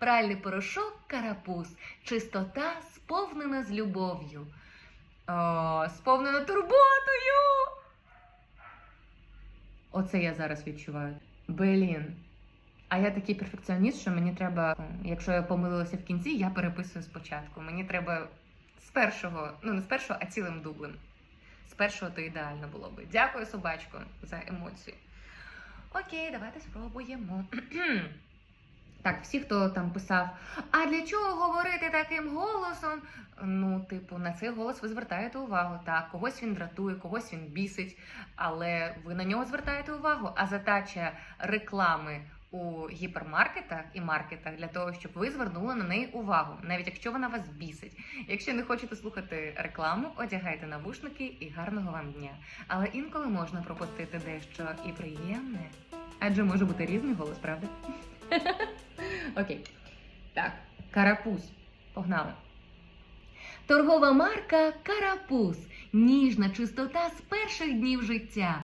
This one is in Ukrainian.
Пральний порошок карапуз, чистота сповнена з любов'ю. Сповнена турботою. Оце я зараз відчуваю. Блін. А я такий перфекціоніст, що мені треба, якщо я помилилася в кінці, я переписую спочатку. Мені треба з першого, ну не з першого, а цілим дублем. З першого то ідеально було би. Дякую, собачко, за емоції. Окей, давайте спробуємо. Так, всі, хто там писав, а для чого говорити таким голосом? Ну, типу, на цей голос ви звертаєте увагу. Так, когось він дратує, когось він бісить, але ви на нього звертаєте увагу. А задача реклами у гіпермаркетах і маркетах для того, щоб ви звернули на неї увагу, навіть якщо вона вас бісить. Якщо не хочете слухати рекламу, одягайте навушники і гарного вам дня. Але інколи можна пропустити дещо і приємне. Адже може бути різний голос, правда? Окей. Так, карапуз. Погнали. Торгова марка Карапуз. Ніжна чистота з перших днів життя.